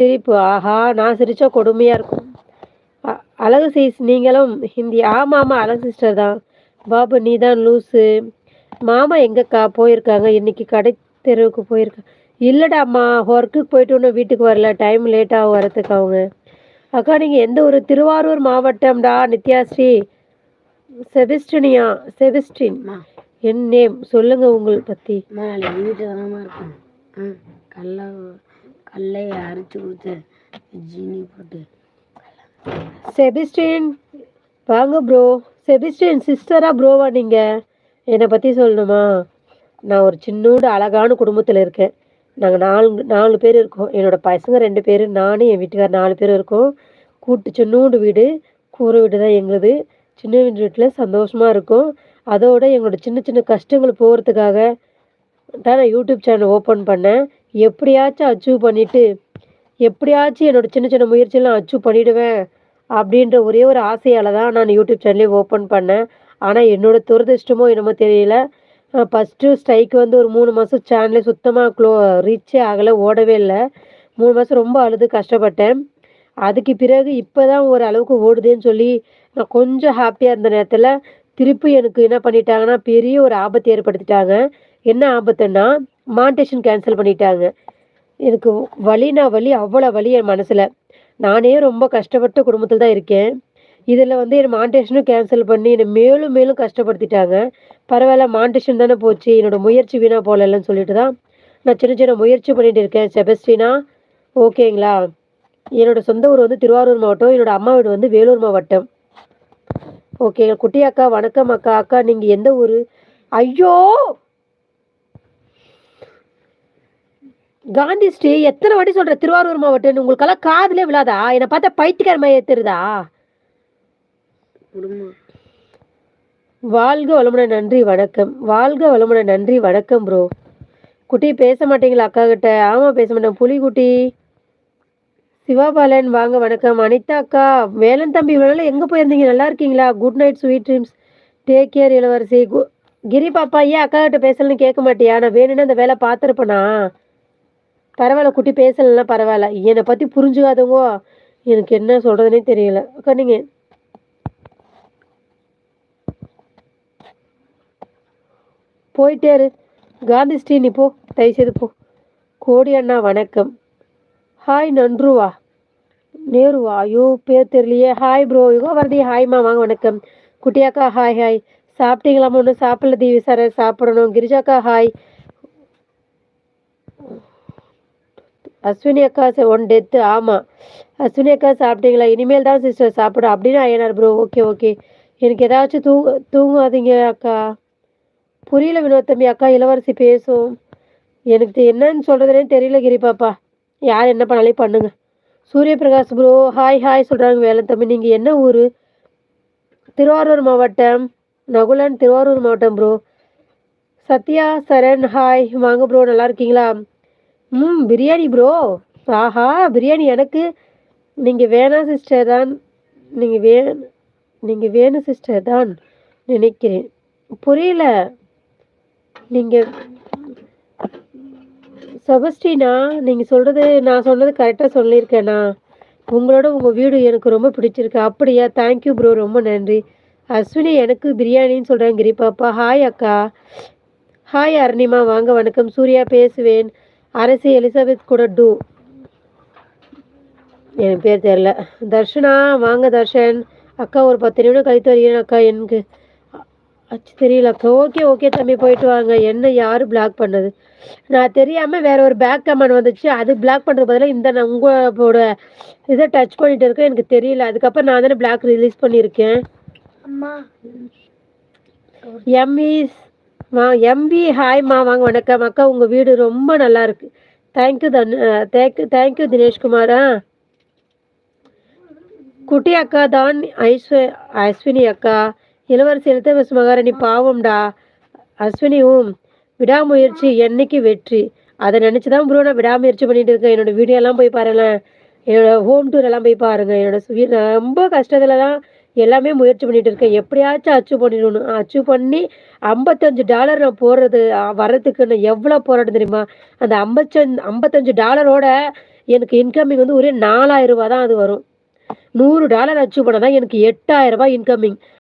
சிரிப்பு. ஆஹா நான் சிரிச்சா கொடுமையாக இருக்கும். அழகு சீஸ் நீங்களும் ஹிந்தி. ஆமாம் ஆமாம் அழகு சிஸ்டர் தான். பாபு நீ தான் லூஸு மாமா எங்கக்கா போயிருக்காங்க? இன்னைக்கு கடை தெருவுக்கு போயிருக்கா. இல்லைடாம்மா ஒர்க்குக்கு போயிட்டு ஒன்றும் வீட்டுக்கு வரல. டைம் லேட்டாக வரதுக்கு அவங்க. அக்கா நீங்கள் எந்த ஒரு திருவாரூர் மாவட்டம்டா நித்யாஸ்ரீ செபிஸ்டினியா? செபிஸ்டின். என் நேம் சொல்லுங்க உங்கள் பற்றி வீட்டு தானம்மா இருக்கும். ஆ கடல அரைச்சி கொடுத்து ஜீனி போட்டு செபிஸ்டின் வாங்க ப்ரோ செபிஸ்டின் சிஸ்டரா ப்ரோவா நீங்கள் என்னை பற்றி சொல்லணுமா? நான் ஒரு சின்னூடு அழகான குடும்பத்தில் இருக்கேன். நாங்கள் நாலு நாலு பேர் இருக்கோம். என்னோட பசங்க ரெண்டு பேர் நானும் என் வீட்டுக்கார் நாலு பேர் இருக்கோம். கூட்டு சின்னூண்டு வீடு கூரை வீடு தான் எங்களுது. சின்ன வீடு வீட்டில் சந்தோஷமாக இருக்கும். அதோட எங்களோட சின்ன சின்ன கஷ்டங்கள் போகிறதுக்காக தான் நான் யூடியூப் சேனல் ஓப்பன் பண்ணேன். எப்படியாச்சும் அச்சீவ் பண்ணிவிட்டு எப்படியாச்சும் என்னோடய சின்ன சின்ன முயற்சியெல்லாம் அச்சீவ் பண்ணிவிடுவேன் அப்படின்ற ஒரே ஒரு ஆசையால் தான் நான் யூடியூப் சேனலே ஓப்பன் பண்ணேன். ஆனால் என்னோட துரதிர்ஷ்டமோ என்னமோ தெரியல. ஃபஸ்ட்டு ஸ்ட்ரைக்கு வந்து ஒரு மூணு மாதம் சேனலே சுத்தமாக க்ளோ ரீச்சே ஆகலை ஓடவே இல்லை. மூணு மாதம் ரொம்ப அழுது கஷ்டப்பட்டேன். அதுக்கு பிறகு இப்போ தான் ஒரு அளவுக்கு ஓடுதேன்னு சொல்லி நான் கொஞ்சம் ஹாப்பியாக இருந்த நேரத்தில் திருப்பி எனக்கு என்ன பண்ணிட்டாங்கன்னா பெரிய ஒரு ஆபத்து ஏற்படுத்திட்டாங்க. என்ன ஆபத்துன்னா மாண்டேஷன் கேன்சல் பண்ணிட்டாங்க. எனக்கு வலினா வலி அவ்வளோ வலி என் மனசில். நானே ரொம்ப கஷ்டப்பட்ட குடும்பத்தில் தான் இருக்கேன். இதில் வந்து என் மாண்டேஷனும் கேன்சல் பண்ணி என்னை மேலும் மேலும் கஷ்டப்படுத்திட்டாங்க. பரவாயில்ல மாண்டேஷன் தானே போச்சு. என்னோடய முயற்சி வீணாக போகலன்னு சொல்லிட்டு தான் நான் சின்ன சின்ன முயற்சி பண்ணிட்டு இருக்கேன். செபஸ்டினா ஓகேங்களா? என்னோட சொந்த ஊர் வந்து திருவாரூர் மாவட்டம். என்னோட அம்மா வீடு வந்து வேலூர் மாவட்டம். ஓகே குட்டி அக்கா வணக்கம் அக்கா. அக்கா நீங்கள் எந்த ஊர்? ஐயோ! காந்தி ஸ்ரீ எத்தனை வாட்டி சொல்ற? திருவாரூர் மாவட்டம். உங்களுக்கெல்லாம் காதுலே விழாதா? என்னை பார்த்தா பைத்தியக்காரமா ஏத்துறதா? குடும்பம். வாழ்க வளமுடன் நன்றி வணக்கம். வாழ்க வளமுடன் நன்றி வணக்கம் ப்ரோ குட்டி பேச மாட்டீங்களா அக்கா கிட்ட? ஆமா பேச மாட்டேன். புலிகுட்டி சிவாபாலன் வாங்க வணக்கம். அனிதா அக்கா வேலன் தம்பி இவ்வளோ எங்கே போயிருந்தீங்க? நல்லா இருக்கீங்களா? Good night sweet dreams take care இளவரசி. கு கிரி பாப்பா ஏன் அக்கா கிட்ட பேசலன்னு கேட்க மாட்டியா? நான் வேணும்னு அந்த வேலை பார்த்துருப்பேனா? பரவாயில்ல குட்டி பேசலன்னா பரவாயில்ல. என்னை பற்றி புரிஞ்சுக்காதவோ எனக்கு என்ன சொல்கிறதுனே தெரியல. அக்கா நீங்கள் போயிட்டே இரு காந்தி ஸ்ரீ நீ போ. தயவுசெய்து போ. கோடி அண்ணா வணக்கம். ஹாய் நன்றுவா நேருவா? ஐயோ பேர் தெரியலையே. ஹாய் ப்ரோ யுகோ வரதி ஹாய்மா வாங்க வணக்கம். குட்டியாக்கா ஹாய் ஹாய் சாப்பிட்டீங்களாமா? ஒன்றும் சாப்பிடல தீவி சார் சாப்பிடணும். கிரிஜாக்கா ஹாய் அஸ்வினி அக்கா ஒன் டெத்து ஆமாம் அஸ்வினி அக்கா சாப்பிட்டீங்களா? இனிமேல் தான் சிஸ்டர் சாப்பிட. அப்படின்னு ஐயனார் ப்ரோ ஓகே ஓகே எனக்கு ஏதாச்சும் தூங்க தூங்காதீங்க அக்கா. புரியல வினோத் தம்பி அக்கா இளவரசி பேசும். எனக்கு என்னன்னு சொல்கிறதுனே தெரியல கிரி பாப்பா. யார் என்ன பண்ணாலே பண்ணுங்க. Surya Prakash bro hi hi சொல்கிறாங்க வேலை தம்பி. நீங்கள் என்ன ஊர்? திருவாரூர் மாவட்டம். நகுலன் திருவாரூர் மாவட்டம் ப்ரோ சத்யா சரண் ஹாய் வாங்க ப்ரோ நல்லா இருக்கீங்களா? ம் பிரியாணி ப்ரோ ஆஹா பிரியாணி எனக்கு. நீங்கள் வேணாம் சிஸ்டர் தான். நீங்கள் வே நீங்கள் வேணும் சிஸ்டர் தான் நினைக்கிறேன். புரியல. நீங்கள் சபஸ்டினா நீங்கள் சொல்கிறது நான் சொன்னது கரெக்டாக சொல்லியிருக்கேண்ணா உங்களோட உங்கள் வீடு எனக்கு ரொம்ப பிடிச்சிருக்கு. அப்படியா? தேங்க்யூ ப்ரோ ரொம்ப நன்றி. அஸ்வினி எனக்கு பிரியாணின்னு சொல்கிறேன் கிரிப்பாப்பா ஹாய் அக்கா. ஹாய் அருணிமா வாங்க வணக்கம். சூர்யா பேசுவேன். அரசி எலிசபெத் கூட டூ என் பேர் தெரில. தர்ஷனா வாங்க தர்ஷன். அக்கா ஒரு பத்து நிமிடம் கழித்து வருகிறேன் அக்கா. எனக்கு அச்சு தெரியல அக்கா. ஓகே ஓகே தம்பி போயிட்டு வாங்க. என்ன யார் பிளாக் பண்ணது? நான் தெரியாமல் வேற ஒரு பேக் கமெண்ட் வந்துச்சு. அது பிளாக் பண்ணுறது பதிலாக இந்த நான் உங்களோட இதை டச் பண்ணிட்டு இருக்கேன். எனக்கு தெரியல. அதுக்கப்புறம் நான் தானே பிளாக் ரிலீஸ் பண்ணியிருக்கேன். அம்மா. எம்இ மா எம்பி ஹாய்மா வாங்க வணக்கம். அக்கா உங்கள் வீடு ரொம்ப நல்லா இருக்கு. தேங்க்யூ தன் தேங்க்யூ தேங்க்யூ தினேஷ்குமாரா குட்டி அக்கா தான் ஐஸ்வ அஸ்வினி அக்கா. இளவரசி இளத்தவச மகாராணி பாவம்டா. அஸ்வினியும் விடாமுயற்சி என்னைக்கு வெற்றி. அதை நினச்சி தான் ப்ரோ நான் விடாமுயற்சி பண்ணிட்டு இருக்கேன். என்னோட வீடியோ எல்லாம் போய் பாருங்களேன். என்னோட ஹோம் டூர் எல்லாம் போய் பாருங்கள் என்னோட நான் ரொம்ப கஷ்டத்துலலாம் எல்லாமே முயற்சி பண்ணிட்டு இருக்கேன். எப்படியாச்சும் அச்சீவ் பண்ணிடணும். அச்சீவ் பண்ணி ஐம்பத்தஞ்சு டாலர் நான் போடுறது வர்றதுக்கு நான் எவ்வளோ போராட்டம் தெரியுமா? அந்த ஐம்பத்தஞ்சு ஐம்பத்தஞ்சு டாலரோட எனக்கு இன்கமிங் வந்து ஒரே நாலாயிரம் ரூபா தான் அது வரும். நூறு டாலர் அச்சீவ் பண்ணால் தான் எனக்கு எட்டாயிரம் ரூபாய் இன்கமிங்